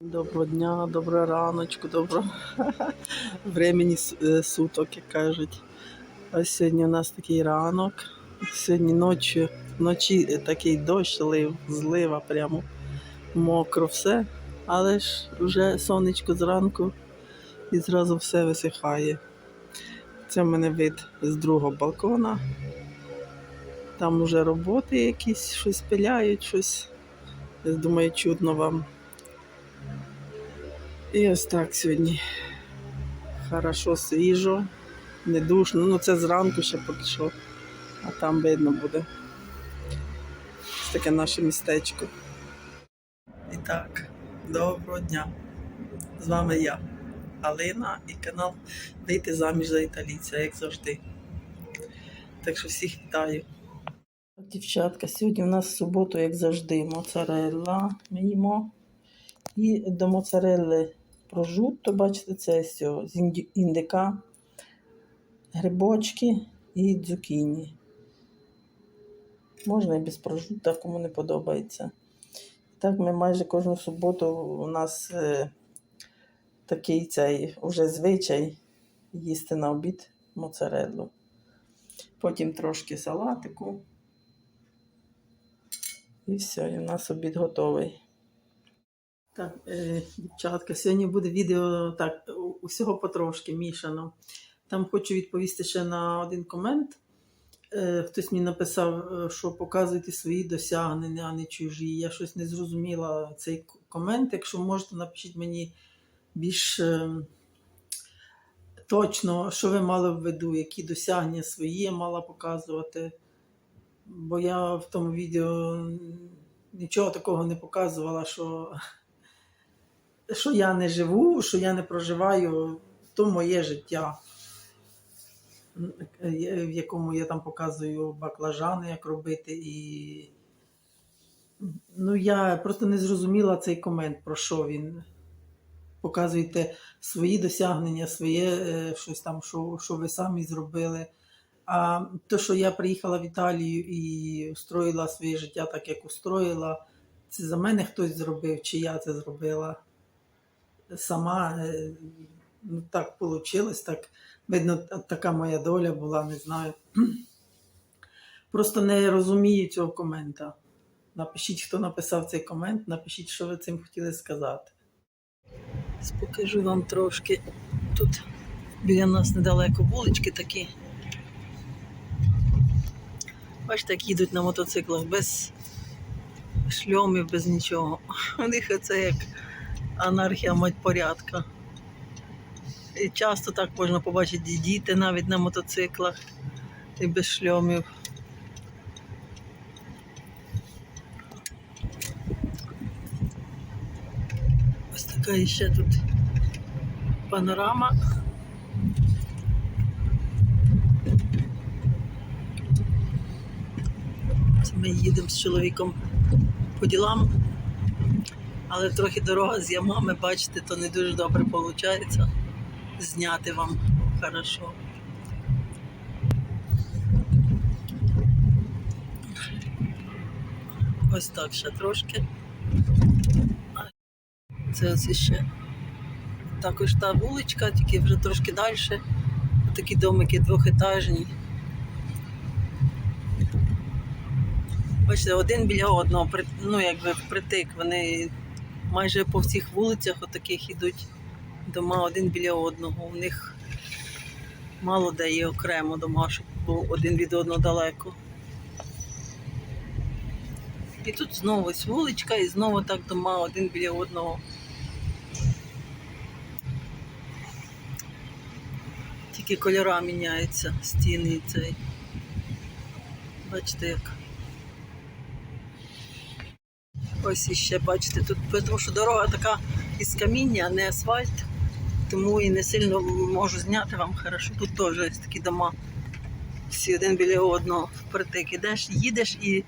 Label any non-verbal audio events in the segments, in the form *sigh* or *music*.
Доброго дня, доброго раночку, доброго *laughs* времени е, суток, як кажуть. Ось сьогодні у нас такий ранок. Сьогодні ночі, вночі е, такий дощ лив, злива прямо мокро все. Але ж вже сонечко зранку і зразу все висихає. Це в мене вид з другого балкона. Там вже роботи якісь, щось пиляють, щось. Я думаю, чудно вам. І ось так сьогодні. Хорошо свіжо, не душно. Ну це зранку ще поки що, а там видно буде. Ось таке наше містечко. І так, доброго дня. З вами я, Алина, і канал Вийти заміж за італійця, як завжди. Так що всіх вітаю. Дівчатка, сьогодні у нас суботу, як завжди, моцарелла ми їмо. І до моцарелли прожутто, бачите, це все з індика, грибочки і дзукіні. Можна і без прожутта, кому не подобається. Так, ми майже кожну суботу у нас е, такий цей уже звичай їсти на обід моцареллу. Потім трошки салатику. І все, і у нас обід готовий. Так, е, дівчатка, сьогодні буде відео так, усього потрошки мішано. Там хочу відповісти ще на один комент. Е, хтось мені написав, е, що показуйте свої досягнення, а не чужі. Я щось не зрозуміла цей комент. Якщо можете, напишіть мені більш точно, що ви мали в виду, які досягнення свої я мала показувати. Бо я в тому відео нічого такого не показувала, що що я не живу, що я не проживаю, то моє життя, в якому я там показую баклажани, як робити. І... Ну, я просто не зрозуміла цей комент, про що він. Показуєте свої досягнення, своє е, щось там, що, що ви самі зробили. А то, що я приїхала в Італію і устроїла своє життя так, як устроїла, це за мене хтось зробив, чи я це зробила сама е, ну, так вийшло, так видно, така моя доля була, не знаю. *clears throat* Просто не розумію цього комента. Напишіть, хто написав цей комент, напишіть, що ви цим хотіли сказати. Покажу вам трошки. Тут біля нас недалеко вулички такі. Бачите, як їдуть на мотоциклах без шльомів, без нічого. У них це як анархія мать порядка. І часто так можна побачити діти навіть на мотоциклах і без шльомів. Ось така іще тут панорама. Це ми їдемо з чоловіком по ділам, але трохи дорога з ямами, бачите, то не дуже добре виходить зняти вам хорошо. Ось так ще трошки. Це ось іще. Також та вуличка, тільки вже трошки далі. Такі домики двохетажні. Бачите, один біля одного, ну якби впритик. Вони майже по всіх вулицях отаких ідуть дома один біля одного. У них мало де є окремо дома, щоб був один від одного далеко. І тут знову ось вуличка, і знову так дома один біля одного. Тільки кольора міняються, стіни і цей. Бачите як. Ось іще бачите, тут тому що дорога така із каміння, а не асфальт. Тому і не сильно можу зняти вам хорошо. Тут теж ось такі дома. Всі один біля одного впритик. Ідеш, їдеш і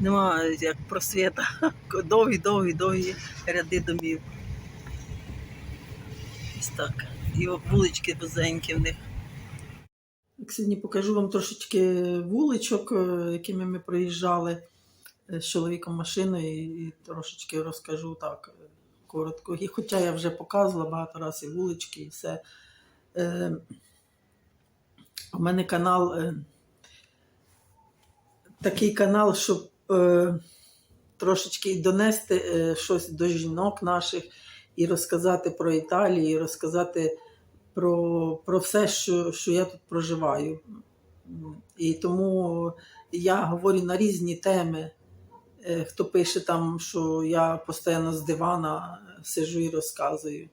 немає як просвіта. *laughs* Довгі, довгі, довгі ряди домів. Ось так. І вулички вузенькі в них. Сьогодні покажу вам трошечки вуличок, е, якими ми проїжджали з чоловіком машиною, і трошечки розкажу так, е, коротко. І хоча я вже показувала багато разів і вулички і все. Е, у мене канал е, такий канал, щоб е, трошечки донести е, щось до жінок наших і розказати про Італію, і розказати про, про все, що, що я тут проживаю. І тому я говорю на різні теми. Е, Хто пише там, що я постійно з дивана сижу і розказую.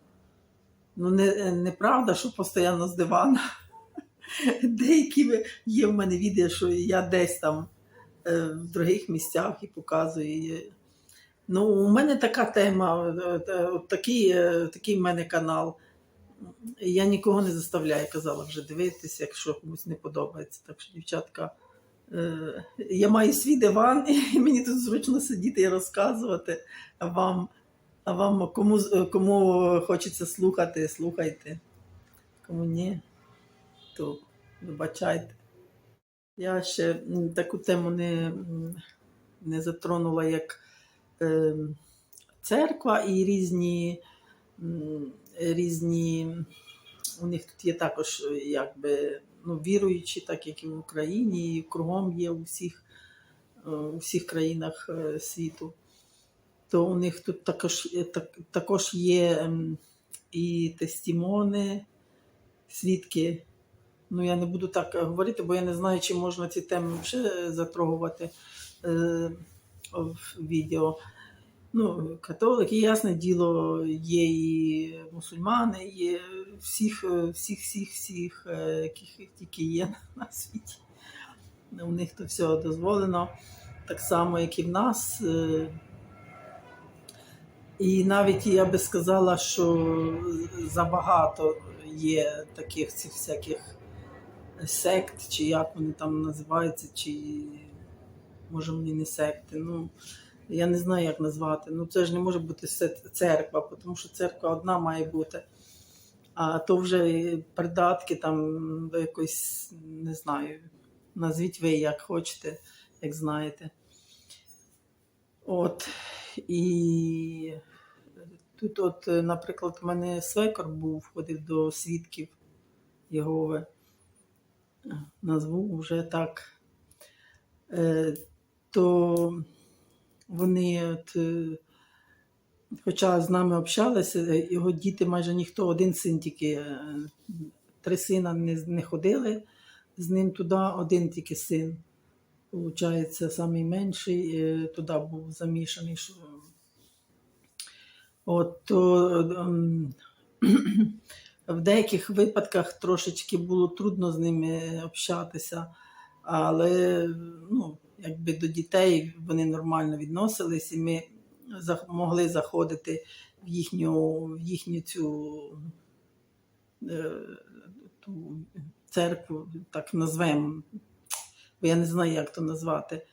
Ну, не, неправда, що постійно з дивана. *laughs* Деякі є в мене відео, що я десь там е, в других місцях і показую. Ну, у мене така тема, е, е, такий, е, такий в мене канал. Я нікого не заставляю, казала вже дивитися, якщо комусь не подобається. Так що, дівчатка, е, я маю свій диван, *laughs* і мені тут зручно сидіти і розказувати. А вам, а вам кому, кому хочеться слухати, слухайте. Кому ні, то вибачайте. Я ще таку тему не, не затронула, як е, церква і різні, різні. У них тут є також е, якби, ну, віруючі, так як і в Україні, і кругом є у всіх, е, у всіх країнах е, світу. То у них тут також, є- так, також є ем, і тестімони, свідки. Ну, я не буду так е, говорити, бо я не знаю, чи можна ці теми вже затрогувати е, в відео. Ну, католики, ясне діло, є і мусульмани, є всіх, е, всіх, всіх, всіх, е, яких тільки є на світі. У них то все дозволено, так само, як і в нас. е. І навіть я би сказала, що забагато є таких цих всяких сект, чи як вони там називаються, чи може вони не секти. Ну, я не знаю, як назвати. Ну, це ж не може бути церква, тому що церква одна має бути. А то вже придатки там до якоїсь, не знаю, назвіть ви як хочете, як знаєте. От. І тут, от, наприклад, у мене свекор був, ходив до свідків Єгови. Назву вже так. Е, то вони, от, е, хоча з нами общалися, його діти майже ніхто, один син тільки, е, три сина не, не ходили з ним туди, один тільки син. Получається, найменший е, туди був замішаний. Що... От, то, ем, *clears throat* в деяких випадках трошечки було трудно з ними общатися, але ну, якби до дітей вони нормально відносились, і ми могли заходити в їхню, в їхню цю е, ту церкву, так назвемо, бо я не знаю, як то назвати.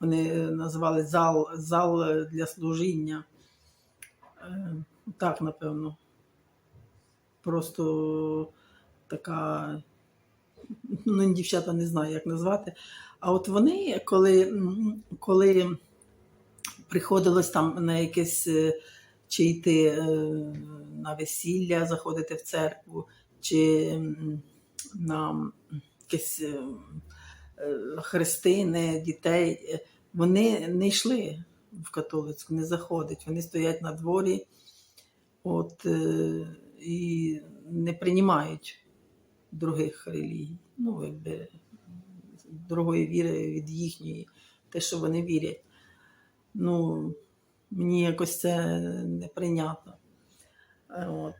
Вони називали зал, зал для служіння. Е, Так, напевно. Просто така, ну, дівчата не знаю, як назвати. А от вони, коли, коли приходилось там на якесь е, чи йти е, на весілля, заходити в церкву, чи на якесь е, хрестини дітей, вони не йшли в католицьку, не заходять. Вони стоять на дворі от, і не приймають других релігій. Ну, якби другої віри від їхньої, те, що вони вірять. Ну, мені якось це неприйнятно. Е, От.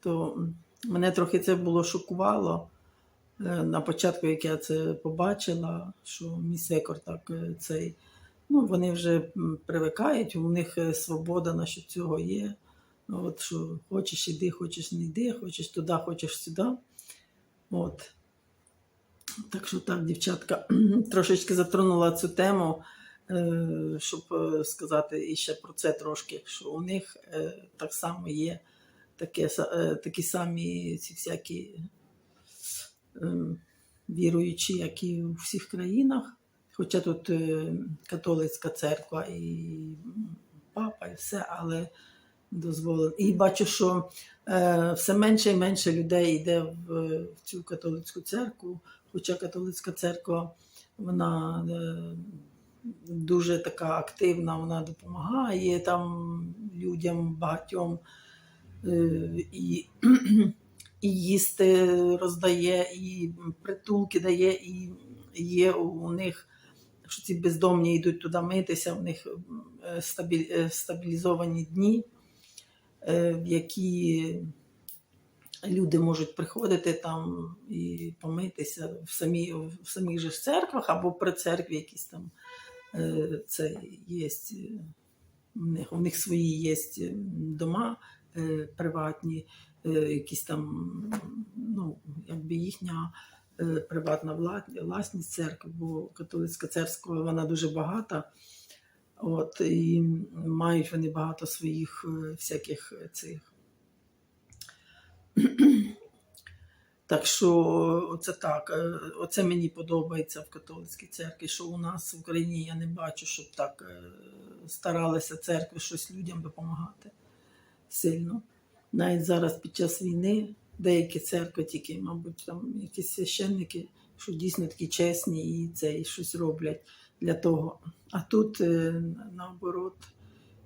То мене трохи це було шокувало. Е, На початку, як я це побачила, що мій свекор так е, цей. Ну, вони вже привикають, у них свобода насчет цього є. Ну, От що хочеш іди, хочеш не йди, хочеш туди, хочеш сюди. От. Так що так, дівчатка, *clears throat* трошечки затронула цю тему, е, щоб е, сказати і ще про це трошки, що у них е, так само є таке, такі самі ці всякі віруючі, як і у всіх країнах. Хоча тут католицька церква і папа, і все, але дозволено. І бачу, що е, все менше і менше людей йде в, в цю католицьку церкву, хоча католицька церква вона е, дуже така активна, вона допомагає там людям багатьом е, і, *clears throat* і їсти роздає, і притулки дає, і є у них, що ці бездомні йдуть туди митися, у них е, е, стабілізовані дні, в які люди можуть приходити там і помитися в, самі, в самих же церквах або при церкві якісь там е, це є. У них, у них свої є дома е, приватні, е, якісь там, ну, якби їхня е, приватна власність церкви, бо католицька церква вона дуже багата. От, і мають вони багато своїх е, всяких цих. *clears throat* Так що оце так, е, оце мені подобається в католицькій церкві, що у нас в Україні я не бачу, щоб так е, старалися церкви щось людям допомагати сильно. Навіть зараз під час війни деякі церкви, тільки, мабуть, там якісь священники, що дійсно такі чесні і це і щось роблять для того. А тут е, наоборот.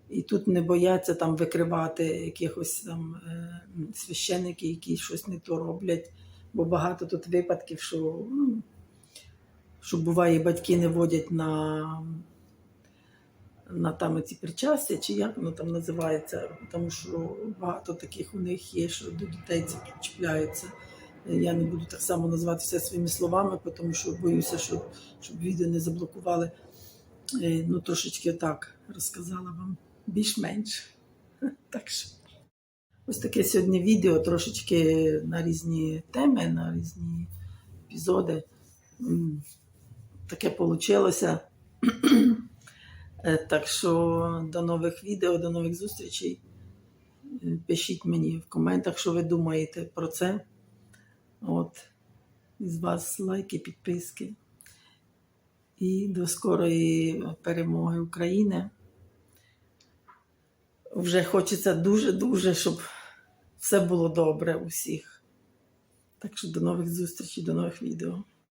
І тут не бояться там викривати якихось там е, священники, які щось не то роблять. Бо багато тут випадків, що, ну, що буває, батьки не водять на, на там ці причастя, чи як воно там називається, тому що багато таких у них є, що до дітей чіпляються. Я не буду так само назвати все своїми словами, тому що боюся, щоб, щоб відео не заблокували. Е, Ну, трошечки так розказала вам більш-менш. *laughs* Так що. Ось таке сьогодні відео трошечки на різні теми, на різні епізоди. Таке вийшло. *clears throat* Так що до нових відео, до нових зустрічей. Е, Пишіть мені в коментах, що ви думаєте про це. От. Із вас лайки, підписки. І до скорої перемоги України. Вже хочеться дуже-дуже, щоб все було добре у всіх. Так що до нових зустрічей, до нових відео.